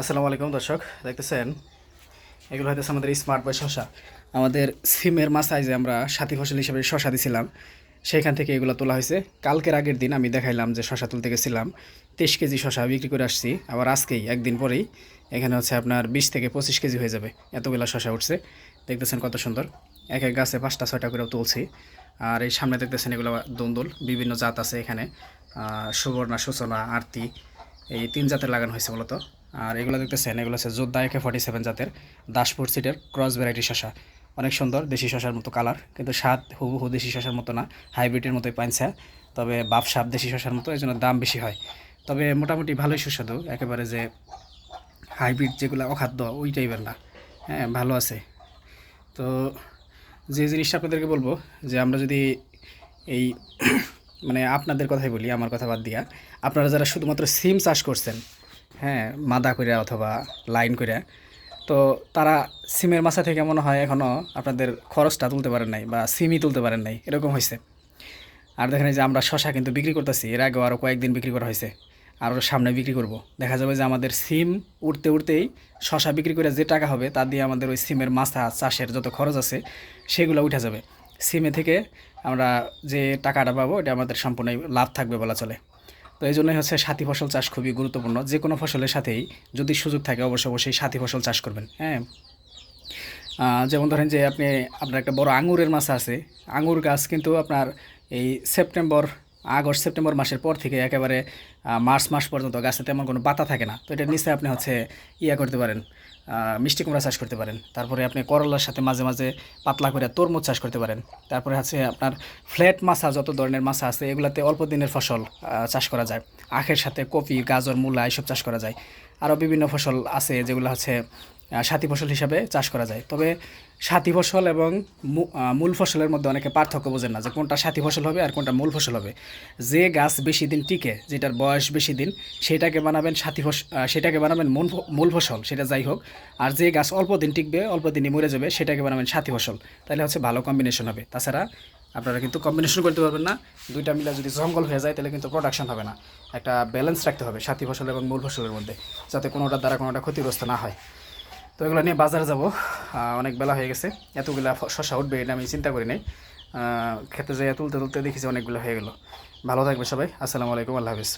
আসসালামু আলাইকুম দর্শক, দেখতেছেন? এগুলো হয়তো আমাদের স্মার্ট বয় শশা। আমাদের সিমের মাসায় যে আমরা সাথী ফসল হিসেবে শশা দিছিলাম, সেইখান থেকে এগুলো তোলা হয়েছে। কালকের আগের দিন আমি দেখাইলাম যে শশা তুলতে গেছিলাম। তেইশ কেজি শশা বিক্রি করে আসছি, আবার আজকেই, একদিন পরেই, এখানে হচ্ছে আপনার বিশ থেকে পঁচিশ কেজি হয়ে যাবে। এতগুলো শশা উঠছে। দেখতেছেন কত সুন্দর। এক এক গাছে পাঁচটা, ছয়টা করেও তুলছি। আর এই সামনে দেখতেছেন এগুলো দন্দুল। বিভিন্ন জাত আছে এখানে। সুবর্ণা, সূচনা, আরতি, এই তিন জাতের লাগানো হয়েছে মূলত। আর এগুলো দেখতেছেন, এগুলো হচ্ছে যোদ্ধা একে ফর্টি সেভেন জাতের দাসপুর সিটের ক্রস ভ্যারাইটি শশা। অনেক সুন্দর দেশি শশার মতো কালার কিন্তু স্বাদ হুবহু দেশি শশার মতো না, হাইব্রিডের মতোই পাইছে তবে বাপ সাপ দেশি শশার মতো এই জন্য দাম বেশি হয়। তবে মোটামুটি ভালোই সুস্বাদু, একেবারে যে হাইব্রিড যেগুলো অখাদ্য, ওই টাইপের না। হ্যাঁ ভালো আছে। তো যে জিনিসটা আপনাদেরকে বলব, যে আমরা যদি এই মানে আপনাদের কথাই বলি, আমার কথা বাদ দিয়া, আপনারা যারা শুধুমাত্র সিম চাষ করছেন হ্যাঁ মাদা করে অথবা লাইন করে তো তারা সিমের মাছা থেকে মনে হয় এখনও আপনাদের খরচটা তুলতে পারেন নাই বা সিমই তুলতে পারেন নাই, এরকম হয়েছে আর দেখেন যে আমরা শশা কিন্তু বিক্রি করতেছি, এর আগেও আরও কয়েকদিন বিক্রি করা হয়েছে আরও সামনে বিক্রি করব। দেখা যাবে যে আমাদের সিম উঠতে উঠতেই শশা বিক্রি করে যে টাকা হবে, তা দিয়ে আমাদের ওই সিমের মাথা চাষের যত খরচ আছে, সেগুলো উঠে যাবে। সিমে থেকে আমরা যে টাকাটা পাবো, এটা আমাদের সম্পূর্ণ লাভ থাকবে বলা চলে। তো এই জন্যই হচ্ছে সাথী ফসল চাষ খুবই গুরুত্বপূর্ণ। যে কোনো ফসলের সাথেই যদি সুযোগ থাকে অবশ্যই অবশ্যই সাথী ফসল চাষ করবেন হ্যাঁ? যেমন ধরেন যে আপনি, আপনার একটা বড় আঙুরের মাছ আছে। আঙুর গাছ কিন্তু আপনার এই সেপ্টেম্বর আগস্ট, সেপ্টেম্বর মাসের পর থেকে একেবারে মার্চ মাস পর্যন্ত গাছে তেমন কোনো পাতা থাকে না। তো এটার নিচে আপনি হচ্ছে ইয়া করতে পারেন মিষ্টি কুমড়া চাষ করতে পারেন। তারপরে আপনি করলার সাথে মাঝে মাঝে পাতলা করে তরমুজ চাষ করতে পারেন। তারপরে হচ্ছে আপনার ফ্ল্যাট মাছা, যত ধরনের মাছা আছে, এগুলাতে অল্প দিনের ফসল চাষ করা যায়। আখের সাথে কপি, গাজর, মূলা, এসব চাষ করা যায়। আরও বিভিন্ন ফসল আছে যেগুলো হচ্ছে সাথী ফসল হিসাবে চাষ করা যায়। তবে সাথী ফসল এবং মূল ফসলের মধ্যে অনেকে পার্থক্য বোঝেন না যে কোনটা সাথী ফসল হবে আর কোনটা মূল ফসল হবে। যে গাছ বেশি দিন টিকে, যেটার বয়স বেশি দিন, সেটাকে বানাবেন সাথী ফসল সেটাকে বানাবেন মূল ফসল, সেটা যাই হোক। আর যে গাছ অল্প দিন টিকবে, অল্প দিনই মরে যাবে, সেটাকে বানাবেন সাথী ফসল। তাহলে হচ্ছে ভালো কম্বিনেশন হবে। তাছাড়া আপনারা কিন্তু কম্বিনেশন করতে পারবেন না। দুইটা মিলে যদি জঙ্গল হয়ে যায়, তাহলে কিন্তু প্রোডাকশন হবে না। একটা ব্যালেন্স রাখতে হবে সাথী ফসল এবং মূল ফসলের মধ্যে, যাতে কোনোটার দ্বারা কোনোটা ক্ষতিগ্রস্ত না হয়। তো এগুলো নিয়ে বাজারে যাব। অনেক বেলা হয়ে গেছে। এতগুলা শশা উঠবে এটা আমি চিন্তা করি নাই। খেতে যাইয়া তুলতে তুলতে দেখেছি অনেকগুলো হয়ে গেল। ভালো থাকবে সবাই। আসসালামু আলাইকুম, আল্লাহ হাফিজ।